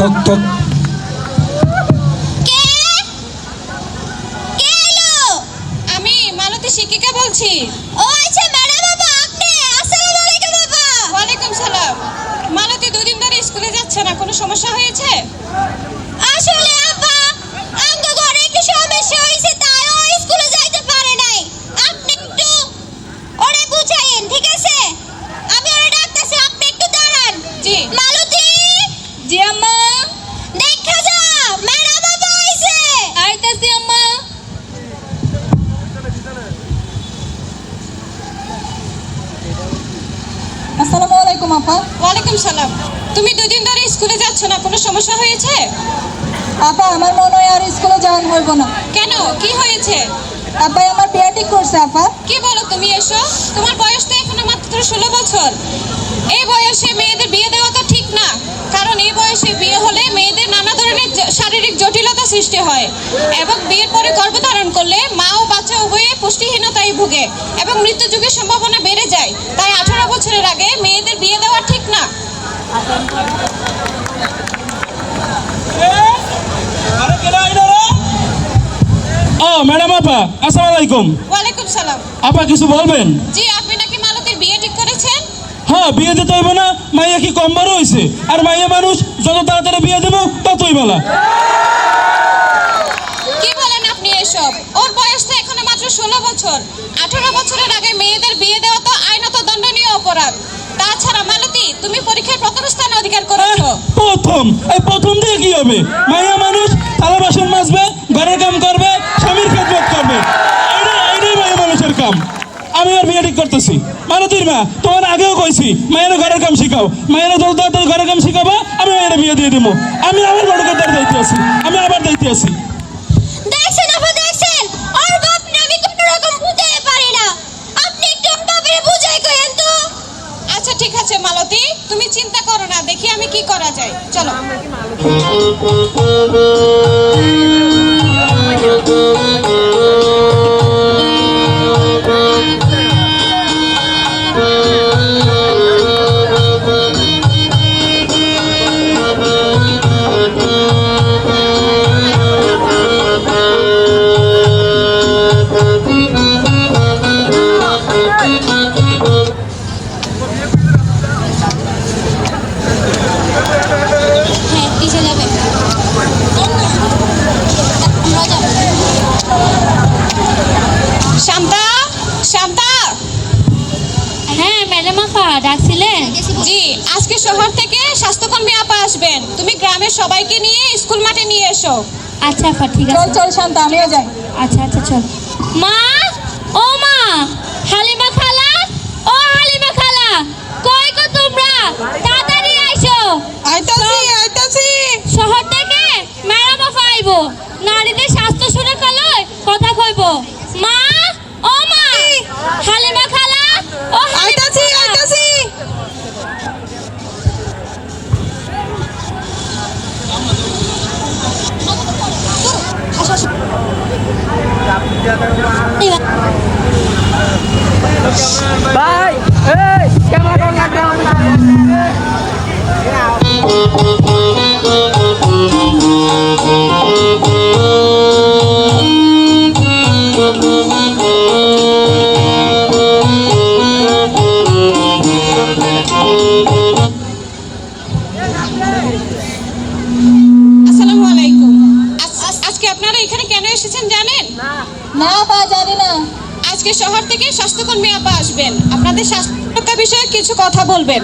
থক থক কে কে এলো আমি মালতী শিক্ষিকা বলছি ও আচ্ছা ম্যাডাম বাবা আপনি আসসালামু আলাইকুম বাবা ওয়ালাইকুম সালাম মালতী দুদিন ধরে স্কুলে যাচ্ছে না কোনো সমস্যা হয়েছে আসলে আপা আমগো ঘরে একটু সমস্যা হয়েছে তাই ও স্কুলে যাইতে পারে নাই আপনি একটু ওরে বুঝাইন ঠিক আছে আমি ওরে ডাকতেছি আপনি একটু দাঁড়ান জি মালতী জি আম্মা দেখা যা ম্যাডাম বাবা আইছে আইতাছি আম্মা আসসালামু আলাইকুম আপা ওয়ালাইকুম সালাম তুমি দুদিন ধরে স্কুলে যাচ্ছ না কোনো সমস্যা হয়েছে আপা আমার মনে হয় আর স্কুলে যাওয়ান হইব না। কেন? কি হয়েছে? আব্বাই আমার বিয়ে ঠিক করছে আপা। কি বলো তুমি এসো? তোমার বয়স তো এখনও মাত্র ষোলো বছর। এই বয়সে মেয়েদের বিয়ে দেওয়া তো ঠিক না। কারণ এই বয়সে বিয়ে হলে মেয়েদের নানা ধরনের শারীরিক জটিলতা সৃষ্টি হয় এবং বিয়ের পরে গর্ভধারণ করলে মা ও বাচ্চা উভয়ে পুষ্টিহীনতায় ভুগে এবং মৃত্যু যুগের সম্ভাবনা বেড়ে যায়। তাই আঠারো বছরের আগে মেয়েদের বিয়ে দেওয়া ঠিক না। ও ম্যাডাম আপা আসসালামু আলাইকুম। ওয়ালাইকুম সালাম। আপা কিছু বলবেন? জি আপনি নাকি মালতীর বিয়ে ঠিক করেছেন? হ্যাঁ বিয়ে দিতে হইব না মাইয়া কি কম বড় হয়েছে আর মাইয়া মানুষ যত তাড়াতাড়ি বিয়ে দেবো ততই ভালো। কি বলেন আপনি এসব? ওর বয়স তো এখনও মাত্র ষোলো বছর। আঠারো বছরের আগে মেয়েদের বিয়ে দেওয়া তো আইনত দণ্ডনীয় অপরাধ। তাছাড়া মালতী তুমি পরীক্ষায় প্রথম স্থান অধিকার করেছ। প্রথম। এই প্রথম দিয়ে কি হবে? মাইয়া মানুষ থালা বাসন মাজবে ঘরের কাম করবে কাম। আমি আর বিয়ে ঠিক করতেছি। মারতির মা তোমার আগেও কইছি মায়ের ঘরের কাম শিখাও। মায়ের যত তাড়াতাড়ি ঘরের কাম শিখাবো আমি মায়ের বিয়ে দিয়ে দেবো আমি আমার বড় দ্বার দায়িত্বে আছি আমি আবার দায়িত্বে আছি। দেখছেন আপা দেখছেন? ওর বাপ না আমি কোনো রকম বুঝাই পারি না। আপনি একটু বাপরে বুঝাই কইেন তো। আচ্ছা ঠিক আছে মালতী। তুমি চিন্তা করো না দেখি আমি কি করা যায়। চলো। শহর থেকে স্বাস্থ্যকর্মী আপা আসবেন। তুমি গ্রামের সবাইকে নিয়ে স্কুল মাঠে নিয়ে এসো। আচ্ছা আপা ঠিক চল আছে। চল চল শান্ত আমিও যাই। আচ্ছা আচ্ছা চল। মা ও মা হালিমা খালা ও হালিমা খালা কই গো তোমরা? তাড়াতাড়ি আইসো। আইতাছি আইতাছি। শহর থেকে ম্যাডাম আইবো। নারীদের স্বাস্থ্য শুনে কলয় কথা কইবো। ভাই এই ক্যামেরা লাগবে থেকে স্বাস্থ্যকর্মী আপা আসবেন। আপনাদের স্বাস্থ্য রক্ষা বিষয়ে কিছু কথা বলবেন।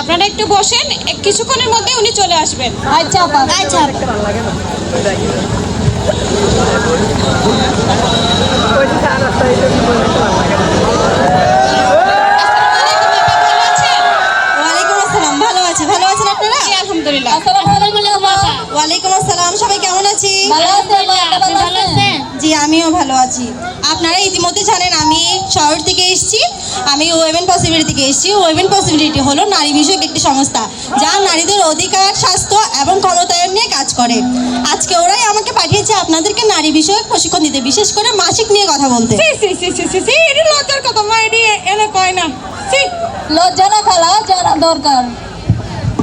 আপনারা একটু বসেন কিছুক্ষণের মধ্যে উনি চলে আসবেন। আচ্ছা আপা আচ্ছা। আছি আপনারা ইতিমধ্যে জানেন আমি শহর থেকে এসেছি আমি ওয়েমেন পসিবিলিটি থেকে এসেছি। ওয়েমেন পসিবিলিটি হলো নারী বিষয়ক একটি সংস্থা যা নারীদের অধিকার স্বাস্থ্য এবং ক্ষমতায়ন নিয়ে কাজ করে। আজকে ওরাই আমাকে পাঠিয়েছে আপনাদেরকে নারী বিষয়ক প্রশিক্ষণ দিতে বিশেষ করে মাসিক নিয়ে কথা বলতে। লজ্জার কথা মা এটি এনে কয় না। সি লজ্জা না খালা জানা দরকার।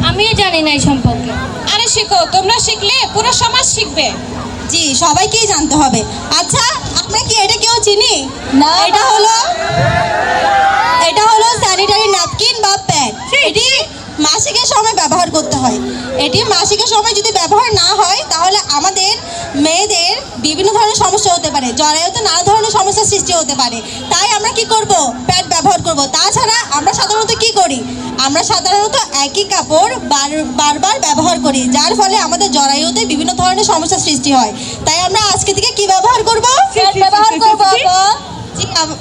আমিও জানি না এই সম্পর্কে। আরে শিখো তোমরা শিখলে পুরো সমাজ শিখবে। জি সবাইকেই জানতে হবে। আচ্ছা আমরা কি এটা কেউ চিনি? না। এটা হলো এটা হলো স্যানিটারি ন্যাপকিন বা প্যাড এটি মাসিকের সময় ব্যবহার করতে হয়। এটি মাসিকের সময় যদি ব্যবহার না হয় তাহলে আমাদের মেয়েদের বিভিন্ন ধরনের সমস্যা হতে পারে। জরায়ুতে নানা ধরনের সমস্যার সৃষ্টি হতে পারে। তাই আমরা কি করব? প্যাড ব্যবহার করব। তাছাড়া আমরা কি করি? আমরা সাধারণত একই কাপড় বার- বারবার ব্যবহার করি যার ফলে আমাদের জরায়ুতে বিভিন্ন ধরনের সমস্যার সৃষ্টি হয়। তাই আমরা আজকে থেকে কি ব্যবহার করব? ব্যবহার করব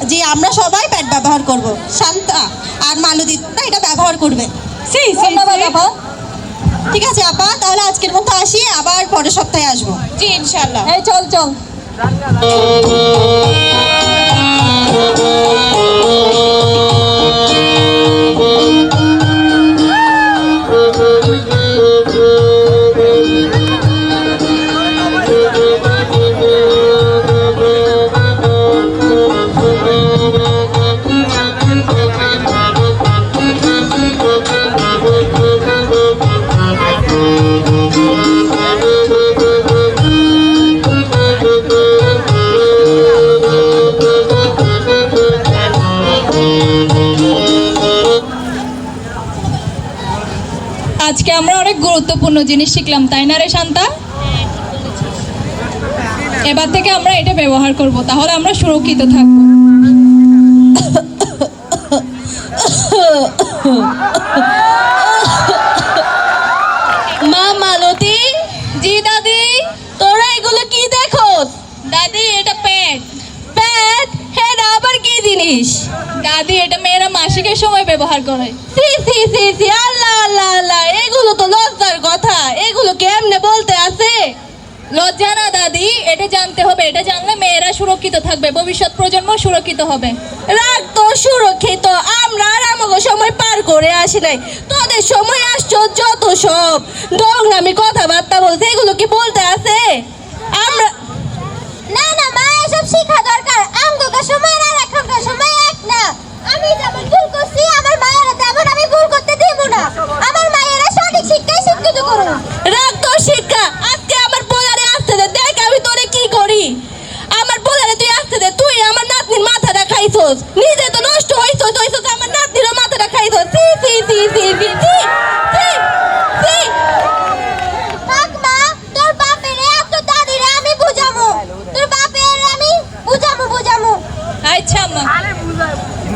জি, আমরা সবাই প্যাড ব্যবহার করব। শান্তা আর মালুদি তোমরা এটা ব্যবহার করবে। ধন্যবাদ আপা। ঠিক আছে আপা তাহলে আজকের মতো আসি আবার পরের সপ্তাহে আসব। জি ইনশাল্লাহ এই চল চল। গুরুত্বপূর্ণ জিনিস শিখলাম, তাই না রে শান্তা? এবার থেকে আমরা এটা ব্যবহার করব, তাহলে আমরা সুরক্ষিত থাকব। জিনিস। দাদি, এটা মেয়েরা মাসিকের সময় ব্যবহার করে। সি সি সি সি আল্লাহ আল্লাহ আল্লাহ, এগুলো তো লজ্জার কথা। এগুলো কেমনে বলতে আছে? লজ্জা না, দাদি, এটা জানতে হবে। এটা জানলে মেয়েরা সুরক্ষিত থাকবে, ভবিষ্যৎ প্রজন্ম সুরক্ষিত হবে। রাগ তো সুরক্ষিত, আমরা আর আমাকে সময় পার করে আসি নাই। তোদের সময় আসছো যত সব। নোংরামি কথাবার্তা বলছে এগুলো কি বলতে আছে?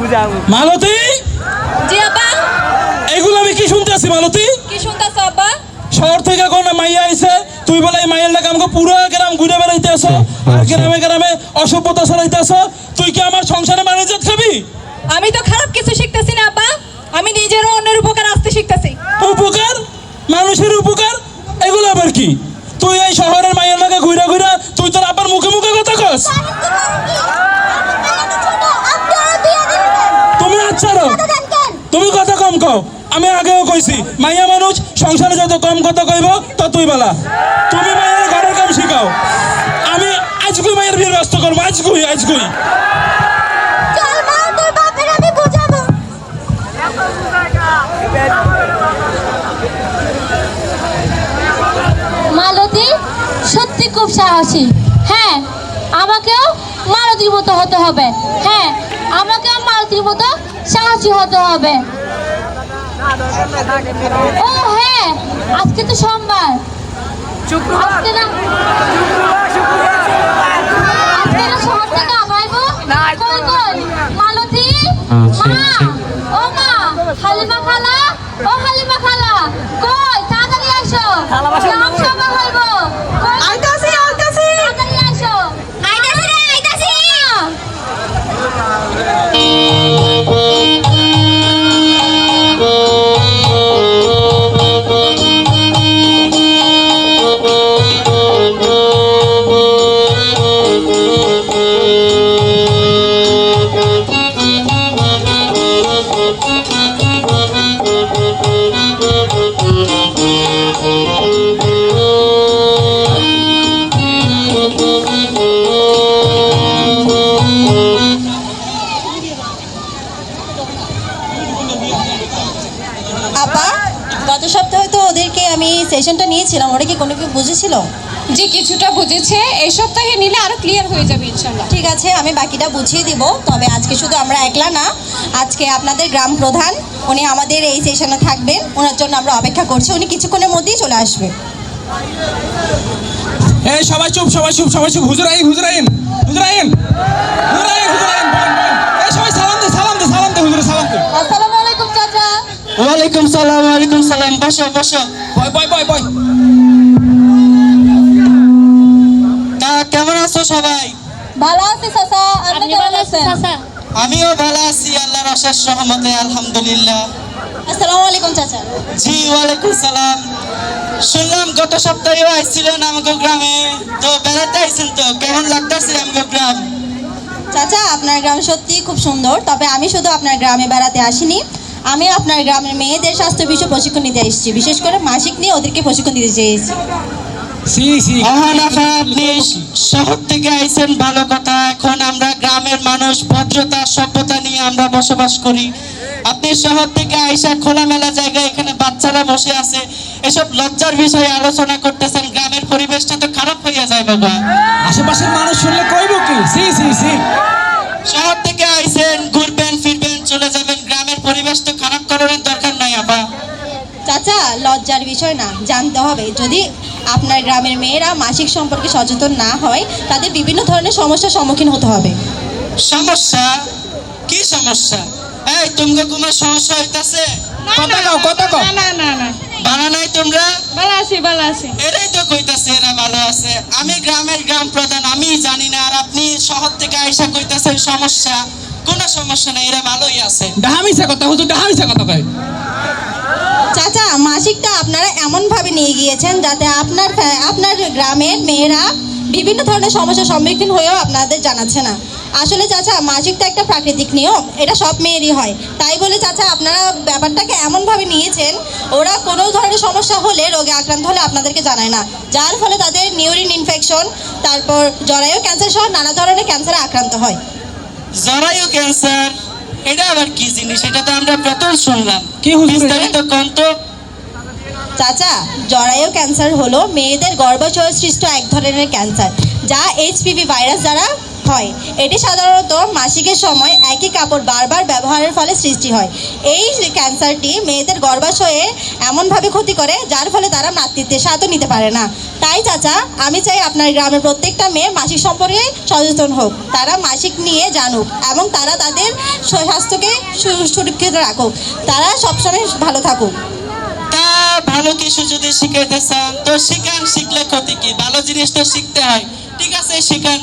মালতী? জি আব্বা এগুলো আমি কি শুনতেছি মালতী? কি শুনতাছ আব্বা শহর থেকে কোন মাইয়া আইছে? তুই বলে এই মাইয়ের লাগে আমাকে পুরো গ্রাম ঘুরে বেড়াইতে আসো আর গ্রামে গ্রামে অসভ্যতা ছড়াইতে আসো। তুই কি আমার সংসারে ম্যানেজার খাবি? আমি তো খারাপ কিছু শিখতেছি না আব্বা আমি নিজেরও অন্যের উপকার আসতে শিখতেছি। উপকার? মানুষের উপকার? এগুলো আবার কি? তুই এই শহরের মাইয়ের লাগে ঘুরে ঘুরে তুই তোর আবার মুখে মুখে কথা কস। তুমি আচ্ছা তুমি কথা কম কও? আমি আগেও কইছি মাইয়া মানুষ সংসারে যত কম কথা কইব ততই বেলা। তুমি মায়ের ঘরের কাম শিখাও। আমি আজকুই মায়ের বিয়ে ব্যস্ত করব বুঝাবো। মালতী সত্যি খুব সাহসী। হ্যাঁ আমাকেও মালতীর মতো হতে হবে। হ্যাঁ আমাকেও মালতীর মতো সাহসী হতে হবে। ও হ্যাঁ আজকে তো সোমবার। আজকে না আজকে না শহর থেকে আমাইবো কই কই? মালতী? মা ও মা হালিমা খালা? ও হালিমা খালা কই? তাড়াতাড়ি কি কোনো কি বুঝেছিল? যে কিছুটা বুঝেছে। এই সপ্তাহে নিলে আরও ক্লিয়ার হয়ে যাবে ইনশাল্লাহ। ঠিক আছে আমি বাকিটা বুঝিয়ে দিব। তবে আজকে শুধু আমরা একলা না আজকে আপনাদের গ্রাম প্রধান উনি আমাদের এই সেশনে থাকবেন। ওনার জন্য আমরা অপেক্ষা করছি। উনি কিছুক্ষণের মধ্যেই চলে আসবে। এই সবাই চুপ সবাই চুপ সবাই চুপ। হুজুর আইন হুজুর আইন হুজুর আইন হুজুর আইন হুজুর আইন বলেন, বলেন। এই সবাই সালাম দে সালাম দে সালাম দে হুজুর সালাম দে। আসসালামু আলাইকুম চাচা। ওয়ালাইকুম সালাম ওয়ালাইকুম সালাম। বসো বসো। বয় বয় বয় বয়। ভালো আছি চাচা। আপনি কেমন আছেন? আমিও ভালো আছি আল্লাহর অশেষ রহমতে আলহামদুলিল্লাহ। আসসালামু আলাইকুম চাচা। জি ওয়ালাইকুম সালাম। শুনলাম গত সপ্তাহেও আইছিলেন আমাকে গ্রামে। তো বেড়াতে আইছেন তো কেমন লাগতেছে আমাকে গ্রাম? চাচা আপনার গ্রাম সত্যিই খুব সুন্দর তবে আমি শুধু আপনার গ্রামে বেড়াতে আসিনি। আমি আপনার গ্রামের মেয়েদের স্বাস্থ্য বিষয়ে প্রশিক্ষণ নিতে এসেছি। বিশেষ করে মাসিক নিয়ে ওদেরকে প্রশিক্ষণ দিতে চেয়েছি। আপনি শহর থেকে আইছেন ভালো কথা। এখন আমরা গ্রামের মানুষ ভদ্রতা সভ্যতা নিয়ে আমরা বসবাস করি। আপনি শহর থেকে আইসা খোলামেলা জায়গায় এখানে বাচ্চারা বসে আছে এসব লজ্জার বিষয়ে আলোচনা করতেছেন গ্রামের পরিবেশটা তো খারাপ হইয়া যায় বাবা। আশেপাশের মানুষ শুনলে কইব কি? সি সি সি শহর থেকে আইছেন ঘুরবেন ফিরবেন চলে যাবেন গ্রামের পরিবেশ তো খারাপ করার দরকার নাই আপা। চাচা লজ্জার বিষয় না জানতে হবে। যদি আপনার গ্রামের মেয়েরা মাসিক সম্পর্কে সচেতন না হয় তাদের বিভিন্ন ধরনের সমস্যার সম্মুখীন হতে হবে। সমস্যা? কি সমস্যা? এই তোমাকে কোনো সমস্যা হইতাছে? কথা কও কথা কও। না না না ভালো নাই তোমরা? ভালো আছি ভালো আছি। এরাই তো কইতাছে এরা ভালো আছে। আমি গ্রামের গ্রাম প্রধান আমি জানি না আর আপনি শহর থেকে আইসা কইতাছেন সমস্যা। কোনো সমস্যা নাই এরা ভালোই আছে। ডাহামিসা কথা হুজুর ডাহামিসা কথা কয়। চাচা, মাসিকটা আপনারা এমনভাবে নিয়ে গিয়েছেন যাতে আপনার আপনার গ্রামের মেয়েরা বিভিন্ন ধরনের সমস্যার সম্মুখীন হয়েও আপনাদের জানাচ্ছে না। আসলে চাচা, মাসিক তো একটা প্রাকৃতিক নিয়ম, এটা সব মেয়েরই হয়। তাই বলে চাচা, আপনারা ব্যাপারটাকে এমনভাবে নিয়েছেন, ওরা কোনো ধরনের সমস্যা হলে রোগে আক্রান্ত হলে আপনাদেরকে জানায় না। যার ফলে তাদের নিউরিন ইনফেকশন, তারপর জরায়ু ক্যান্সার সহ নানা ধরনের ক্যান্সারে আক্রান্ত হয়। জরায়ু ক্যান্সার এটা আবার কি জিনিস? এটা তো আমরা প্রথম শুনলাম। কি? বিস্তারিত কন্ত। চাচা জরায়ু ক্যান্সার হলো মেয়েদের গর্ভাশয় সৃষ্ট এক ধরনের ক্যান্সার যা এইচপিভি ভাইরাস দ্বারা হয়। এটি সাধারণত মাসিকের সময় একই কাপড় বারবার ব্যবহারের ফলে সৃষ্টি হয়। এই ক্যান্সারটি মেয়েদের গর্ভাশয়ে এমনভাবে ক্ষতি করে, যার ফলে তারা মাতৃত্বের স্বাদও নিতে পারে না। তাই চাচা, আমি চাই আপনার গ্রামের প্রত্যেকটা মেয়ে মাসিক সম্পর্কে সচেতন হোক। তারা মাসিক নিয়ে জানুক এবং তারা তাদের স্বাস্থ্যকে সুরক্ষিত রাখুক। তারা সবসময় ভালো থাকুক। ভালো কিছু যদি শিখাইতে চান, তো শিখান, শিখলে ক্ষতি কি? ভালো জিনিস তো শিখতে হয়। ঠিক আছে, শিখান।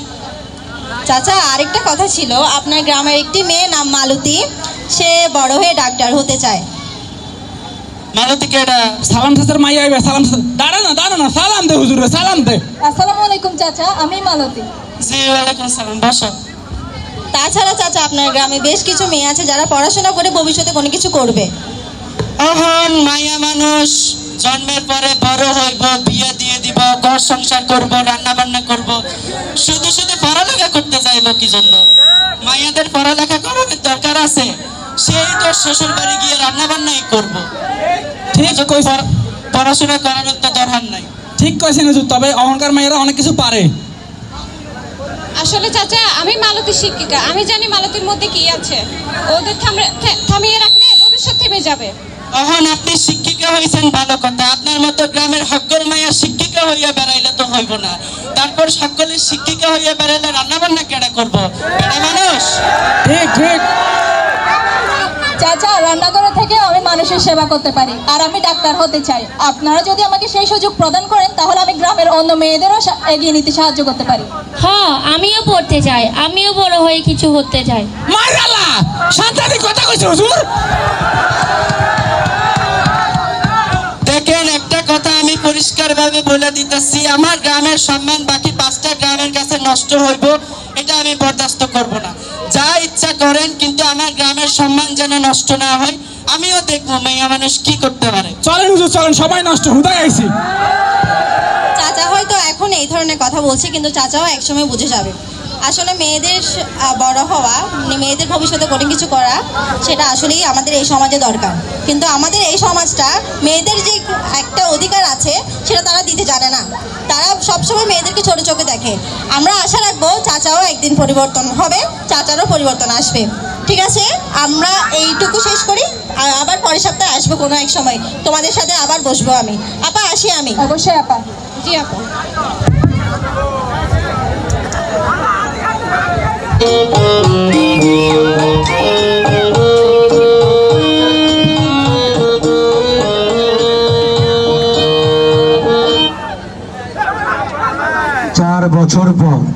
চাচা আরেকটা কথা ছিল আপনার গ্রামের একটি মেয়ে নাম মালতী সে বড় হয়ে ডাক্তার হতে চায়। মালতীকে এটা? সালাম সাসার মাই আইবে সালাম দাঁড়া না দাঁড়া না সালাম দে হুজুর সালাম দে। আসসালামু আলাইকুম চাচা আমি মালতী। জি ওয়ালাইকুম সালাম বসো। তাছাড়া চাচা আপনার গ্রামে বেশ কিছু মেয়ে আছে যারা পড়াশোনা করে ভবিষ্যতে কোনো কিছু করবে। অহন মায়া মানুষ। জন্মের পরে বড় হইব বিয়ে দিয়ে দিব ঘর সংসার করব রান্না বান্না করব। শুধু শুধু পড়ালেখা করতে যাইব কি জন্য? মায়াদের পড়ালেখা করার দরকার আছে। সেই তো শ্বশুর বাড়ি গিয়ে রান্না বান্নাই করব। ঠিক কইছ পড়াশোনা করানোর তো দরকার নাই। ঠিক কইছেন হুজুর তবে অহংকার মেয়েরা অনেক কিছু পারে। আসলে চাচা আমি মালতী শিক্ষিকা। আমি জানি মালতীর মধ্যে কি আছে। ওদের থামিয়ে রাখলে ভবিষ্যৎ থেমে যাবে। অহন আপনি শিক্ষিকা হয়েছেন ভালো কথা। আপনার মতো গ্রামের হকল মায়া শিক্ষিকা হইয়া বেড়াইলে তো হইব না। তারপর সকলে শিক্ষিকা হইয়া বেড়াইলে রান্না বান্না কেডা করব? বেড়া মানুষ? ঠিক ঠিক। চাচা রান্নাঘরে থেকে আমি মানুষের সেবা করতে পারি। আর আমি ডাক্তার হতে চাই। আপনারা যদি আমাকে সেই সুযোগ প্রদান করেন তাহলে আমি গ্রামের অন্য মেয়েদেরও সা- এগিয়ে নিতে সাহায্য করতে পারি। হ্যাঁ আমিও পড়তে চাই। আমিও বড় হয়ে কিছু হতে চাই। মারালা সান্তাদি কথা কইছে হুজুর? কথা আমি পরিষ্কার ভাবে বলে দিতেছি আমার গ্রামের সম্মান বাকি পাঁচটা গ্রামের কাছে নষ্ট হইব এটা আমি বরদাস্ত করব না। যা ইচ্ছা করেন কিন্তু আমার গ্রামের সম্মান যেন নষ্ট না হয় আমিও দেখব মেয়া মানুষ কি করতে পারে। চলেন হুজুর চলেন সবাই নষ্ট হুদায় আইছি। চাচা হয়তো এখন এই ধরনের কথা বলছে কিন্তু চাচাও একসময় বুঝে যাবে। আসলে মেয়েদের বড় হওয়া মানে মেয়েদের ভবিষ্যতে কোনো কিছু করা সেটা আসলেই আমাদের এই সমাজে দরকার। কিন্তু আমাদের এই সমাজটা মেয়েদের যে একটা অধিকার আছে সেটা তারা দিতে জানে না। তারা সবসময় মেয়েদেরকে ছোট চোখে দেখে। আমরা আশা রাখব চাচাও একদিন পরিবর্তন হবে চাচারও পরিবর্তন আসবে। ঠিক আছে? আমরা এইটুকু শেষ করি আর আবার পরের সপ্তাহে আসব কোনো এক সময়। তোমাদের সাথে আবার বসবো আমি। আপা আসি আমি। অবশ্যই আপা। জি আপু। চার বছর পর।